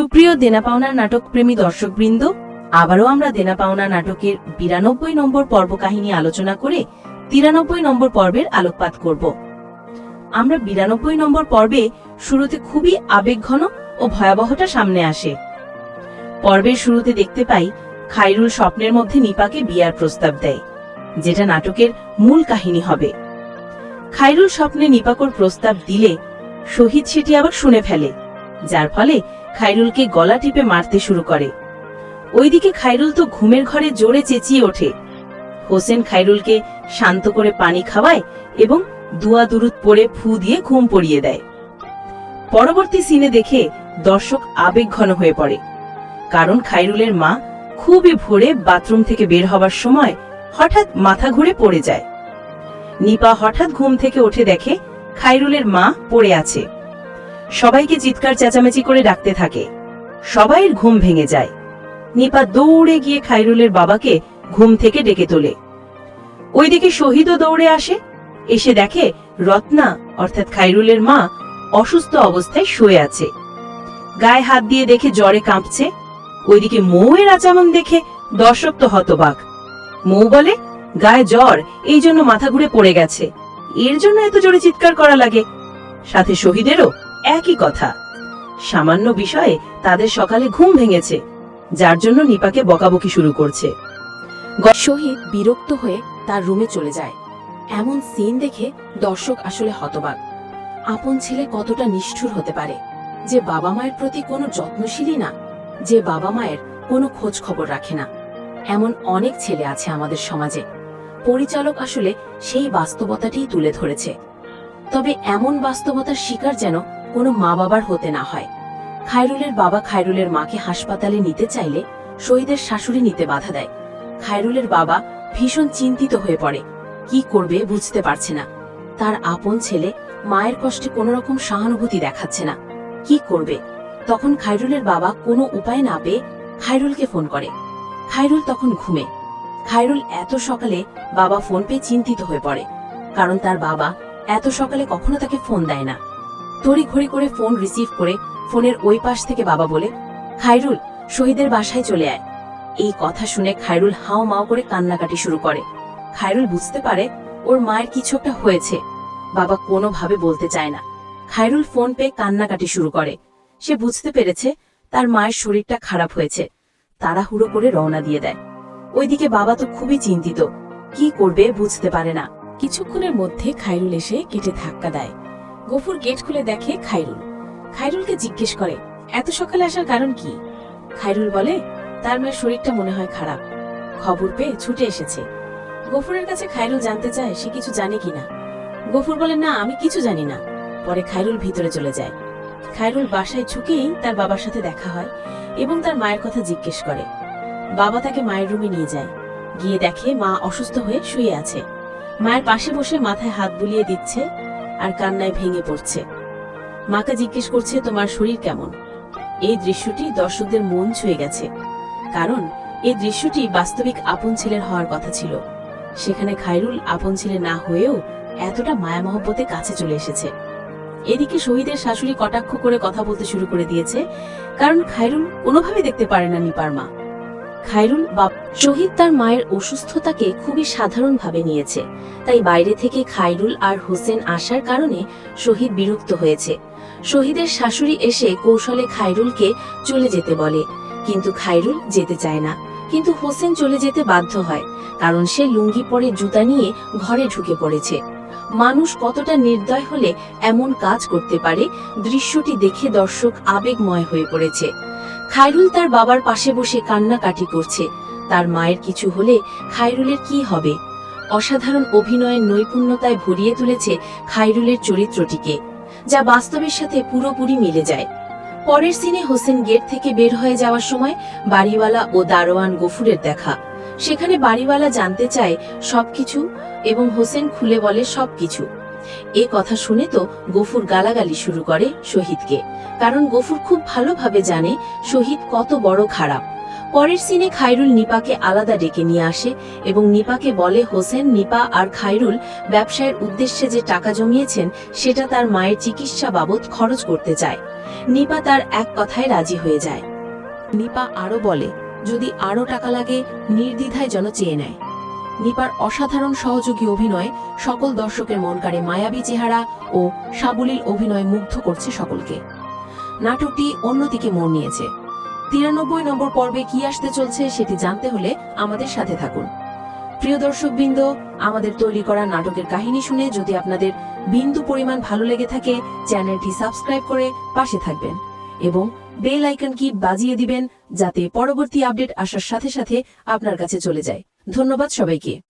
সুপ্রিয় দেনা পাওনার নাটক প্রেমী দর্শকবৃন্দ, আবারও আমরা দেনা পাওনা নাটকের বিরানব্বই নম্বর পর্ব কাহিনী আলোচনা করে তিরানব্বই নম্বর পর্বের আলোকপাত করব। আমরা বিরানব্বই নম্বর পর্বে শুরুতে খুবই আবেগঘন ও ভয়াবহটা সামনে আসে। পর্বের শুরুতে দেখতে পাই খাইরুল স্বপ্নের মধ্যে নিপাকে বিয়ার প্রস্তাব দেয়, যেটা নাটকের মূল কাহিনী হবে। খাইরুল স্বপ্নে নিপাকর প্রস্তাব দিলে শহীদ সেটি আবার শুনে ফেলে, যার ফলে খাইরুলকে গলা টিপে মারতে শুরু করে। ওইদিকে খাইরুল তো ঘুমের ঘরে জোরে চেঁচিয়ে ওঠে। হোসেন খাইরুলকে শান্ত করে পানি খাওয়ায় এবং দুয়া দুরুদ পরে ফু দিয়ে ঘুম পড়িয়ে দেয়। পরবর্তী সিনে দেখে দর্শক আবেগঘন হয়ে পড়ে। কারণ খাইরুলের মা খুবই ভোরে বাথরুম থেকে বের হবার সময় হঠাৎ মাথা ঘুরে পড়ে যায়। নিপা হঠাৎ ঘুম থেকে উঠে দেখে খাইরুলের মা পড়ে আছে। সবাইকে চিৎকার চেঁচামেচি করে ডাকতে থাকে। সবাইয়ের ঘুম ভেঙে যায়। নিপা দৌড়ে গিয়ে খাইরুলের বাবাকে ঘুম থেকে ডেকে তোলে। ওইদিকে শহীদও দৌড়ে আসে। এসে দেখে রত্না, অর্থাৎ খাইরুলের মা, অসুস্থ অবস্থায় শুয়ে আছে। গায়ে হাত দিয়ে দেখে জ্বরে কাঁপছে। ওইদিকে মৌয়ের আচামন দেখে দর্শক তো হতবাক। মৌ বলে, গায়ে জ্বর, এই জন্য মাথা ঘুরে পড়ে গেছে। এর জন্য এত জোরে চিৎকার করা লাগে। সাথে শহীদেরও একই কথা। সামান্য বিষয়ে তাদের সকালে ঘুম ভেঙেছে, যার জন্য নিপাকে বকাবকি শুরু করছে। শহীদ বিরক্ত হয়ে তার রুমে চলে যায়। এমন সিন দেখে দর্শক আসলে হতবাক। আপন ছেলে কতটা নিষ্ঠুর হতে পারে? যে বাবা মায়ের প্রতি কোনো যত্নশীলই না, যে বাবা মায়ের কোনো খোঁজ খবর রাখে না। এমন অনেক ছেলে আছে আমাদের সমাজে। পরিচালক আসলে সেই বাস্তবতাটিই তুলে ধরেছে। তবে এমন বাস্তবতার শিকার যেন কোনো মা বাবার হতে না হয়। খায়রুলের বাবা খায়রুলের মাকে হাসপাতালে নিতে চাইলে শহীদের শাশুড়ি নিতে বাধা দেয়। খায়রুলের বাবা ভীষণ চিন্তিত হয়ে পড়ে। কি করবে বুঝতে পারছে না। তার আপন ছেলে মায়ের কষ্টে কোনো রকম সহানুভূতি দেখাচ্ছে না। কি করবে? তখন খায়রুলের বাবা কোনো উপায় না পেয়ে খায়রুলকে ফোন করে। খায়রুল তখন ঘুমে। খায়রুল এত সকালে বাবা ফোন পেয়ে চিন্তিত হয়ে পড়ে। কারণ তার বাবা এত সকালে কখনো তাকে ফোন দেয় না। তড়ি ঘড়ি করে ফোন রিসিভ করে ফোনের ওই পাশ থেকে বাবা বলে, খায়রুল, শহীদের বাসায় চলে আয়। এই কথা শুনে খায়রুল হাও মাও করে কান্নাকাটি শুরু করে। খায়রুল বুঝতে পারে ওর মায়ের কিছু একটা হয়েছে। বাবা কোনোভাবে বলতে চায় না। খায়রুল ফোন পেয়ে কান্নাকাটি শুরু করে। সে বুঝতে পেরেছে তার মায়ের শরীরটা খারাপ হয়েছে। তাড়াহুড়ো করে রওনা দিয়ে দেয়। ওইদিকে বাবা তো খুবই চিন্তিত। কি করবে বুঝতে পারে না। কিছুক্ষণের মধ্যে খায়রুল এসে কেটে ধাক্কা দেয়। গফুর গেট খুলে দেখে খাইরুল খাইরুলকে জিজ্ঞেস করে, এত সকালে আসার কারণ কি? খাইরুল বলে, তার মায়ের শরীরটা মনে হয় খারাপ। খবর পেয়ে ছুটে এসেছে। গফুরের কাছে খাইরুল জানতে চায় সে কিছু জানে কিনা গফুর বলে, না, আমি কিছু জানি না। পরে খাইরুল ভিতরে চলে যায়। খায়রুল বাসায় ঝুঁকেই তার বাবার সাথে দেখা হয় এবং তার মায়ের কথা জিজ্ঞেস করে। বাবা তাকে মায়ের রুমে নিয়ে যায়। গিয়ে দেখে মা অসুস্থ হয়ে শুয়ে আছে। মায়ের পাশে বসে মাথায় হাত বুলিয়ে দিচ্ছে আর কান্নায় ভেঙে পড়ছে। মাকে জিজ্ঞেস করছে, তোমার শরীর কেমন? এই দৃশ্যটি দর্শকদের মন ছুঁয়ে গেছে। কারণ, এই দৃশ্যটি বাস্তবিক আপন ছেলের হওয়ার কথা ছিল। সেখানে খাইরুল আপন ছেলে না হয়েও এতটা মায়া মহব্বতে কাছে চলে এসেছে। এদিকে শহীদের শাশুড়ি কটাক্ষ করে কথা বলতে শুরু করে দিয়েছে, কারণ খাইরুল কোনোভাবে দেখতে পারে না নিপার মা। খায়রুল বাপ শহীদ তার মায়ের অসুস্থতাকে খুবই সাধারণভাবে নিয়েছে। তাই বাইরে থেকে খায়রুল আর হোসেন আসার কারণে শহীদ বিরক্ত হয়েছে। শহীদের শাশুড়ি এসে কৌশলে খায়রুলকে চলে যেতে বলে। কিন্তু খায়রুল যেতে চায় না। কিন্তু হোসেন চলে যেতে বাধ্য হয়, কারণ সে লুঙ্গি পরে জুতা নিয়ে ঘরে ঢুকে পড়েছে। মানুষ কতটা নির্দয় হলে এমন কাজ করতে পারে, দৃশ্যটি দেখে দর্শক আবেগময় হয়ে পড়েছে। খায়রুল তার বাবার পাশে বসে কান্নাকাটি করছে। তার মায়ের কিছু হলে খায়রুলের কি হবে? অসাধারণ অভিনয়ের নৈপুণ্যতায় ভরিয়ে তুলেছে খায়রুলের চরিত্রটিকে, যা বাস্তবের সাথে পুরোপুরি মিলে যায়। পরের সিনে হোসেন গেট থেকে বের হয়ে যাওয়ার সময় বাড়িওয়ালা ও দারোয়ান গফুরের দেখা। সেখানে বাড়িওয়ালা জানতে চায় সবকিছু এবং হোসেন খুলে বলে সবকিছু। এ কথা শুনে তো গফুর গালাগালি শুরু করে শহীদকে। কারণ গফুর খুব ভালোভাবে জানে শহীদ কত বড় খারাপ। পরের সিনে খাইরুল নিপাকে আলাদা ডেকে নিয়ে আসে এবং নিপাকে বলে, হোসেন, নিপা আর খাইরুল ব্যবসায়ের উদ্দেশ্যে যে টাকা জমিয়েছেন, সেটা তার মায়ের চিকিৎসা বাবদ খরচ করতে চায় নিপা তার এক কথায় রাজি হয়ে যায়। নিপা আরও বলে, যদি আরও টাকা লাগে, নির্দ্বিধায় যেন চেয়ে নেয়। নিপার অসাধারণ সহযোগী অভিনয় সকল দর্শকের মন কাড়ে মায়াবী চেহারা ও সাবলীল অভিনয় মুগ্ধ করছে সকলকে। নাটকটি অন্যদিকে মোড় নিয়েছে। তিরানব্বই নম্বর পর্বে কি আসতে চলছে সেটি জানতে হলে আমাদের সাথে থাকুন। প্রিয় দর্শকবৃন্দ, আমাদের তৈরি করা নাটকের কাহিনী শুনে যদি আপনাদের বিন্দু পরিমাণ ভালো লেগে থাকে, চ্যানেলটি সাবস্ক্রাইব করে পাশে থাকবেন এবং বেল আইকন কি বাজিয়ে দিবেন যাতে পরবর্তী আপডেট আসার সাথে সাথে আপনার কাছে চলে যায়। ধন্যবাদ সবাইকে।